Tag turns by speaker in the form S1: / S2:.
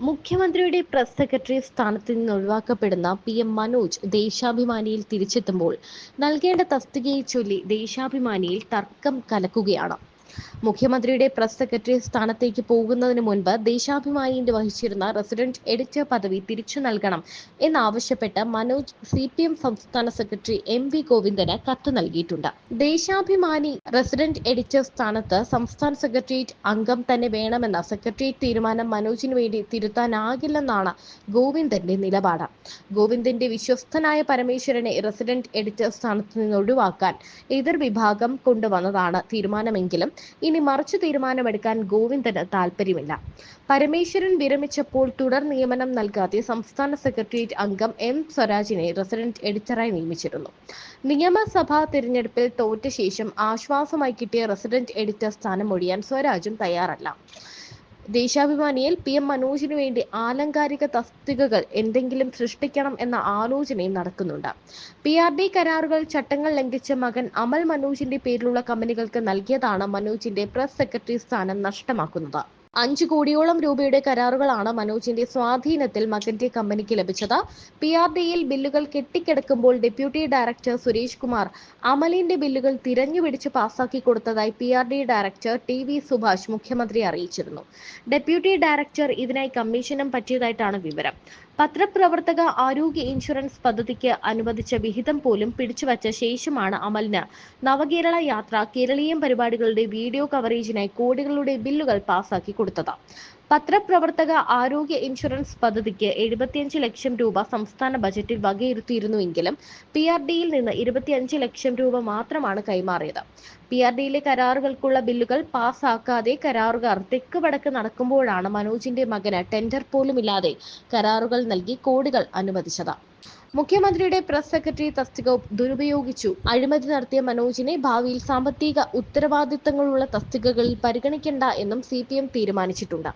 S1: മുഖ്യമന്ത്രിയുടെ press secretary സ്ഥാനത്ത് നിന്ന് ഒഴിവാക്കപ്പെടുന്ന പി എം മനോജ് ദേശാഭിമാനിയിൽ തിരിച്ചെത്തുമ്പോൾ നൽകേണ്ട തസ്തികയെ ചൊല്ലി ദേശാഭിമാനിയിൽ തർക്കം കലക്കുകയാണ്. മുഖ്യമന്ത്രിയുടെ പ്രസ് സെക്രട്ടറി സ്ഥാനത്തേക്ക് പോകുന്നതിന് മുൻപ് ദേശാഭിമാനിന്റെ വഹിച്ചിരുന്ന റെസിഡന്റ് എഡിറ്റർ പദവി തിരിച്ചു നൽകണം എന്നാവശ്യപ്പെട്ട് മനോജ് സി പി എം സംസ്ഥാന സെക്രട്ടറി എം വി ഗോവിന്ദന് കത്ത് നൽകിയിട്ടുണ്ട്. ദേശാഭിമാനി റെസിഡന്റ് എഡിറ്റർ സ്ഥാനത്ത് സംസ്ഥാന സെക്രട്ടേറിയറ്റ് അംഗം തന്നെ വേണമെന്ന സെക്രട്ടേറിയറ്റ് തീരുമാനം മനോജിന് വേണ്ടി തിരുത്താനാകില്ലെന്നാണ് ഗോവിന്ദന്റെ നിലപാട്. ഗോവിന്ദന്റെ വിശ്വസ്തനായ പരമേശ്വരനെ റെസിഡന്റ് എഡിറ്റർ സ്ഥാനത്ത് നിന്ന് ഒഴിവാക്കാൻ എതിർ വിഭാഗം കൊണ്ടുവന്നതാണ് തീരുമാനമെങ്കിലും ഇനി മറിച്ചു തീരുമാനമെടുക്കാൻ ഗോവിന്ദന് താല്പര്യമില്ല. പരമേശ്വരൻ വിരമിച്ചപ്പോൾ തുടർ നിയമനം നൽകാതെ സംസ്ഥാന സെക്രട്ടേറിയറ്റ് അംഗം എം സ്വരാജിനെ റെസിഡന്റ് എഡിറ്ററായി നിയമിച്ചിരുന്നു. നിയമസഭാ തിരഞ്ഞെടുപ്പിൽ തോറ്റ ശേഷം ആശ്വാസമായി കിട്ടിയ റെസിഡന്റ് എഡിറ്റർ സ്ഥാനം ഒഴിയാൻ സ്വരാജും തയ്യാറല്ല. ദേശാഭിമാനിയിൽ പി എം മനോജിനു വേണ്ടി ആലങ്കാരിക തസ്തികകൾ എന്തെങ്കിലും സൃഷ്ടിക്കണം എന്ന ആലോചനയും നടക്കുന്നുണ്ട്. പി ആർ ഡി കരാറുകൾ ചട്ടങ്ങൾ ലംഘിച്ച മകൻ അമൽ മനോജിന്റെ പേരിലുള്ള കമ്പനികൾക്ക് നൽകിയതാണ് മനോജിന്റെ പ്രസ് സെക്രട്ടറി സ്ഥാനം നഷ്ടമാക്കുന്നത്. അഞ്ചു കോടിയോളം രൂപയുടെ കരാറുകളാണ് മനോജിന്റെ സ്വാധീനത്തിൽ മകന്റെ കമ്പനിക്ക് ലഭിച്ചത്. പി ആർ ഡിയിൽ ബില്ലുകൾ കെട്ടിക്കിടക്കുമ്പോൾ ഡെപ്യൂട്ടി ഡയറക്ടർ സുരേഷ് കുമാർ അമലിന്റെ ബില്ലുകൾ തിരഞ്ഞുപിടിച്ച് പാസാക്കി കൊടുത്തതായി P R D director T V Subhash മുഖ്യമന്ത്രിയെ അറിയിച്ചിരുന്നു. ഡെപ്യൂട്ടി ഡയറക്ടർ ഇതിനായി കമ്മീഷനും പറ്റിയതായിട്ടാണ് വിവരം. പത്രപ്രവർത്തക ആരോഗ്യ ഇൻഷുറൻസ് പദ്ധതിക്ക് അനുവദിച്ച വിഹിതം പോലും പിടിച്ചുവച്ച ശേഷമാണ് അമലിന് നവകേരള യാത്ര കേരളീയം പരിപാടികളുടെ വീഡിയോ കവറേജിനായി കോടികളുടെ ബില്ലുകൾ പാസാക്കി കൊടുത്തത്. പത്രപ്രവർത്തക ആരോഗ്യ ഇൻഷുറൻസ് പദ്ധതിക്ക് എഴുപത്തിയഞ്ച് ലക്ഷം രൂപ സംസ്ഥാന ബജറ്റിൽ വകയിരുത്തിയിരുന്നുവെങ്കിലും പി ആർ ഡിയിൽ നിന്ന് ഇരുപത്തിയഞ്ച് ലക്ഷം രൂപ മാത്രമാണ് കൈമാറിയത്. പി ആർ ഡിയിലെ കരാറുകൾക്കുള്ള ബില്ലുകൾ പാസ്സാക്കാതെ കരാറുകാർ തെക്ക് വടക്ക് നടക്കുമ്പോഴാണ് മനോജിന്റെ മകന് ടെൻഡർ പോലുമില്ലാതെ കരാറുകൾ നൽകി കോടികൾ അനുവദിച്ചത്. മുഖ്യമന്ത്രിയുടെ പ്രസ് സെക്രട്ടറി തസ്തിക ദുരുപയോഗിച്ചു. അഴിമതി നടത്തിയ മനോജിനെ ഭാവിയിൽ സാമ്പത്തിക ഉത്തരവാദിത്തങ്ങളുള്ള തസ്തികകളിൽ പരിഗണിക്കേണ്ട എന്നും സി തീരുമാനിച്ചിട്ടുണ്ട്.